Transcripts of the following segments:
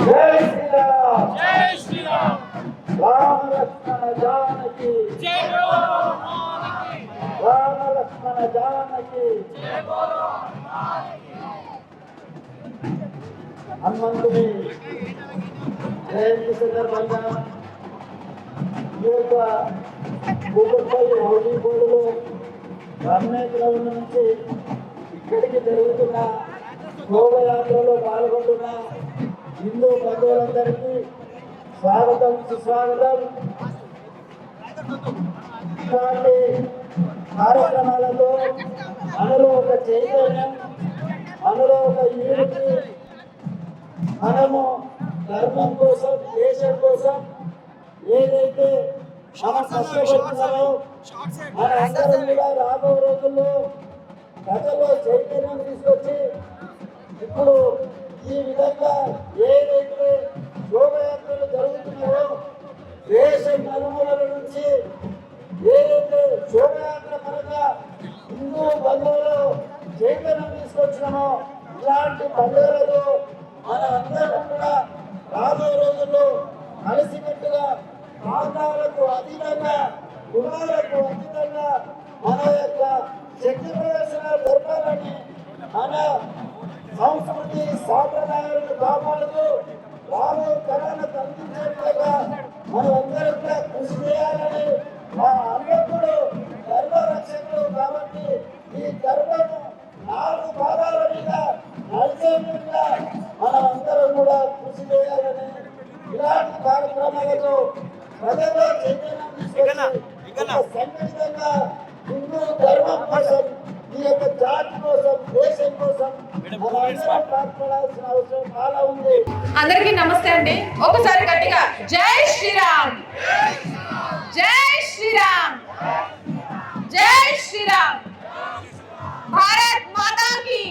జై శ్రీరామ్. జై శ్రీరామ్ రామ లక్ష్మణ జానకి జై బోలో రామ లక్ష్మణ జానకి జై బోలో హనుమంతుని జయంతి సందర్భంగా ఈ యొక్క రామేశ్వరం నుంచి ఇక్కడికి జరుగుతున్న శోభయాత్రలో పాల్గొంటున్న హిందూ బంధువులందరికీ స్వాగతం సుస్వాగతం. ఇలాంటి కార్యక్రమాలతో మనలో ఒక చైతన్యం మనలో ఒక యూనిటీ మనము ధర్మం కోసం దేశం కోసం ఏదైతే మనం కష్టపడుతున్నారో మన అందరం కూడా రాబో రోజుల్లో ప్రజల్లో చైతన్యం తీసుకొచ్చి ఇప్పుడు ఈ విధంగా ఏదైతే శోభయాత్రలు జరుగుతున్నాయో దేశం నలుమూలల నుంచి ఏదైతే శోభయాత్ర పరంగా హిందూ బంధువులు చైతన్యం తీసుకొచ్చినామో ఇలాంటి పండుగలలో మన అందరం కూడా రాబోయే రోజుల్లో కలిసికట్టుగా ప్రాంతాలకు అధీనంగా కులాలకు అతీతంగా మన యొక్క శక్తి ప్రదర్శన జరపాలని మన సంస్కృతి సాంప్రదాయాలను కాపాడుతూ రాబో తరాలకు అందించే విధంగా మనమందరం కూడా కృషి చేయాలని మా అన్నప్పుడు ధర్మ రక్షకుడు కాబట్టి ఈ ధర్మము నాలుగు పాదాల మీద నడిచే విధంగా మనమందరం కూడా కృషి చేయాలని ఇలాంటి కార్యక్రమాలతో ప్రజల్లో చైతన్యం సంఘటితంగా హిందూ ధర్మం కోసం ఈ యొక్క జాతి కోసం అందరికీ నమస్తే అండి. ఒకసారి గట్టిగా జై శ్రీరామ్. జై శ్రీరామ్. జై శ్రీరామ్. భారత్ మాతా కి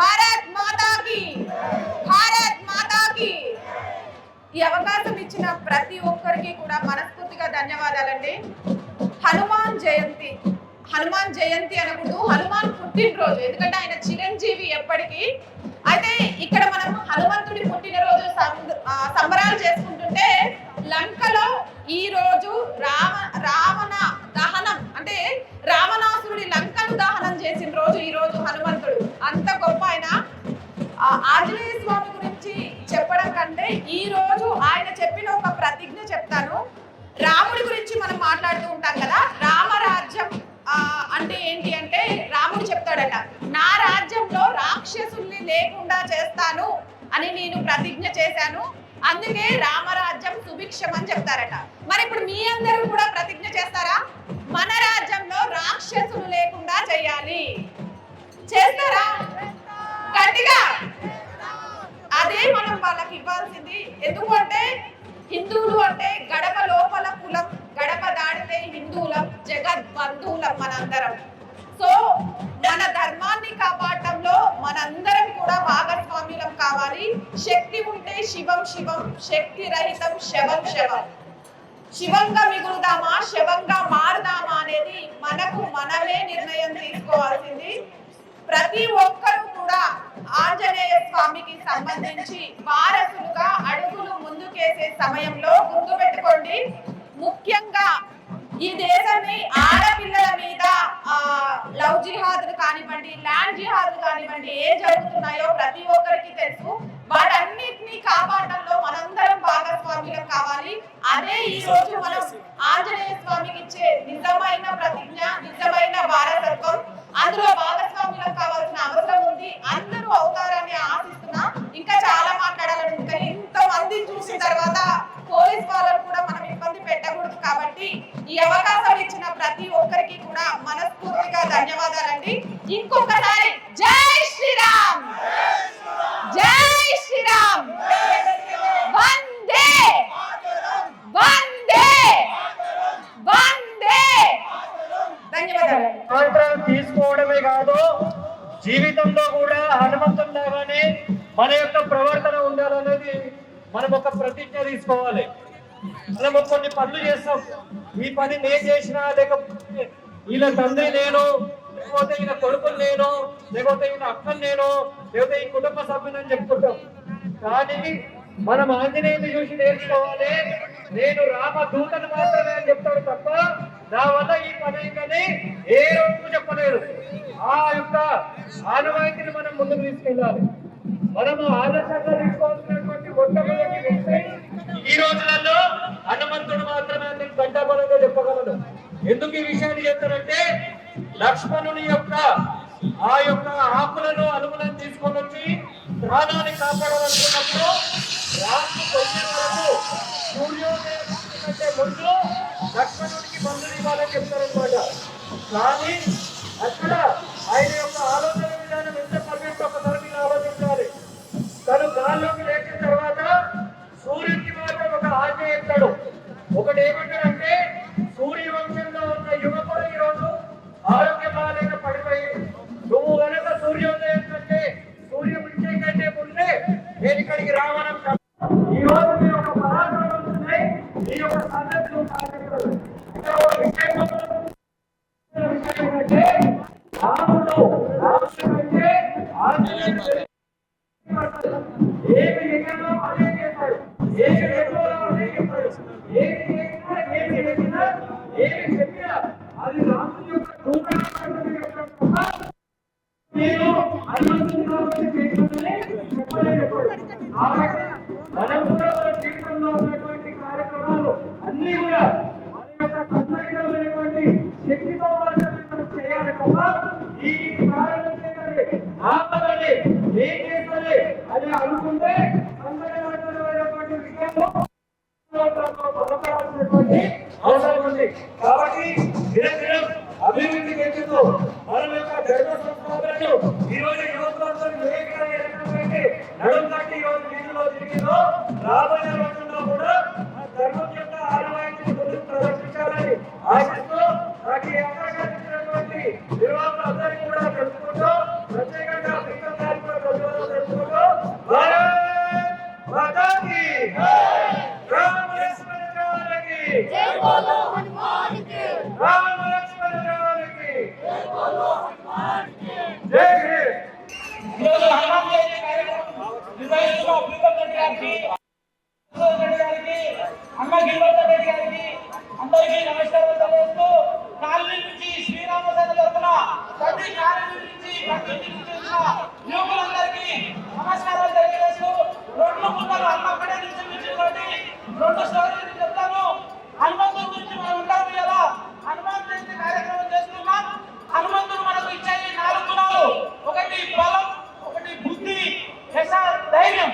భారత్ మాతా కి భారత్ మాతా కి ఈ అవకాశం ఇచ్చిన ప్రతి ఒక్కరికి కూడా మనస్ఫూర్తిగా ధన్యవాదాలండి. హనుమాన్ జయంతి. హనుమాన్ జయంతి అనకూడదు. హనుమాన్ పుట్టినరోజు. ఎందుకంటే ఆయన చిరంజీవి ఎప్పటికీ. అయితే ఇక్కడ మనం హనుమంతుడి పుట్టినరోజు సంబరాలు చేసుకుంటుంటే లంకలో ఈ రోజు రామ రావణ దహనం. అంటే రావణాసురుడి లంకను దహనం చేసిన రోజు ఈ రోజు హనుమంతుడు. అంత గొప్ప ఆయన. ఆంజనేయ స్వామి గురించి చెప్పడం కంటే ఈ రోజు ఆయన చెప్పిన ఒక ప్రతిజ్ఞ చెప్తాను. రాముడి గురించి మనం మాట్లాడుతూ ఉంటాం కదా. చేశాడట నా రాజ్యంలో రాక్షసుల్ని లేకుండా చేస్తాను అని నేను ప్రతిజ్ఞ చేశాను. అందుకే రామరాజ్యం సుభిక్షం అని చెప్తారట. మరి ఇప్పుడు మీ అందరూ కూడా ప్రతిజ్ఞ చేస్తారా? మన రాజ్యంలో రాక్షసులు లేకుండా చేయాలి. చేస్తారా? భాగస్వామ్యులం కావాలి. శక్తి ఉంటే శివం శివం. శక్తి రహితం శవం శవం. శివంగా మిగులుదామా శవంగా మారుదామా అనేది మనకు మనమే నిర్ణయం తీసుకోవాల్సింది. ప్రతి ఒక్కరూ కూడా ఆంజనేయ స్వామికి సంబంధించి వారసులుగా అడుగులు ముందుకేసే సమయంలో గుర్తుపెట్టుకోండి. ముఖ్యంగా ఈ దేశాన్ని ఆడపిల్లల మీద లవ్ జిహాదులు కానివ్వండి ల్యాండ్ జిహాదులు కానివ్వండి ఏం జరుగుతున్నాయో ప్రతి ఒక్కరికి తెలుసు. వాటన్నిటినీ కాపాడడంలో మనందరం భాగస్వామ్యం కావాలి. అదే ఈ రోజు మనం జీవితంలో కూడా హనుమంతులాగానే మన యొక్క ప్రవర్తన ఉండాలనేది మనం ఒక ప్రతిజ్ఞ తీసుకోవాలి. మనం కొన్ని పనులు చేస్తాం. ఈ పని నేను చేసినా లేకపోతే వీళ్ళ తండ్రి నేను లేకపోతే ఈయన కొడుకులు నేను లేకపోతే ఈయన అక్కలు నేను లేకపోతే ఈ కుటుంబ సభ్యులని చెప్పుకుంటాం. కానీ మనం ఆంజనేయుని చూసి నేర్చుకోవాలి. నేను రామ దూతను మాత్రమే అని చెప్తాడు తప్ప నా వల్ల ఈ పని కానీ ఏ రోజు చెప్పలేదు. ఆ యొక్క ఆనవాయితీని మనం ముందుకు తీసుకెళ్ళాలి. మనము ఆదర్శంగా తీసుకోవాల్సినటువంటి మొట్టమొదటి వ్యక్తి ఈ రోజులలో హనుమంతుడు మాత్రమే అని నేను గంటాబలంగా చెప్పగలను. ఎందుకు ఈ విషయాన్ని చెప్తారంటే లక్ష్మణుని యొక్క ఆ యొక్క ఆకులను అనుమలను తీసుకొని వచ్చి ప్రాణాన్ని కాపాడాలనుకున్నప్పుడు రాత్రి తొమ్మిది వరకు సూర్యోదయం కంటే ముందు లక్ష్మణుడికి మందులు ఇవ్వాలని చెప్తారనమాట కానీ అక్కడ ఆయన యొక్క ఆలోచన విధానం ఎంత పర్ఫెక్ట్ ఒకసారి మీరు ఆలోచించాలి. తను గాల్లోకి శక్తితో మనం చేయాలి తప్ప ఈ యొక్క ధర్మ ఈ రోజు యువకులందరూ ఏ నడుం కట్టి ఈ రోజు వీధిలో తిరిగిందో రాబోయే రోజుల్లో అమ్మ ప్రీతం రెడ్డి గారికి అందరికీ నమస్కారం తెలియజేస్తూ కాలనీ నుంచి శ్రీరామ తరఫున ప్రతి కాలనీ నుంచి ప్రతి నుంచి వచ్చిన యువకులందరికీ నమస్కారాలు తెలియజేస్తూ రెండు ముక్కలు అన్నక్కడే నుంచి వచ్చినటువంటి రెండు స్టోరీలు చెప్తాను హనుమంతుడి గురించి మనం ఉంటాము కదా హనుమాన్ జయంతి కార్యక్రమం చేస్తున్నాం హనుమంతుడు మనకు ఇచ్చే నాలుగు గుణాలు. ఒకటి బలం ఒకటి బుద్ధి యశ ధైర్యం.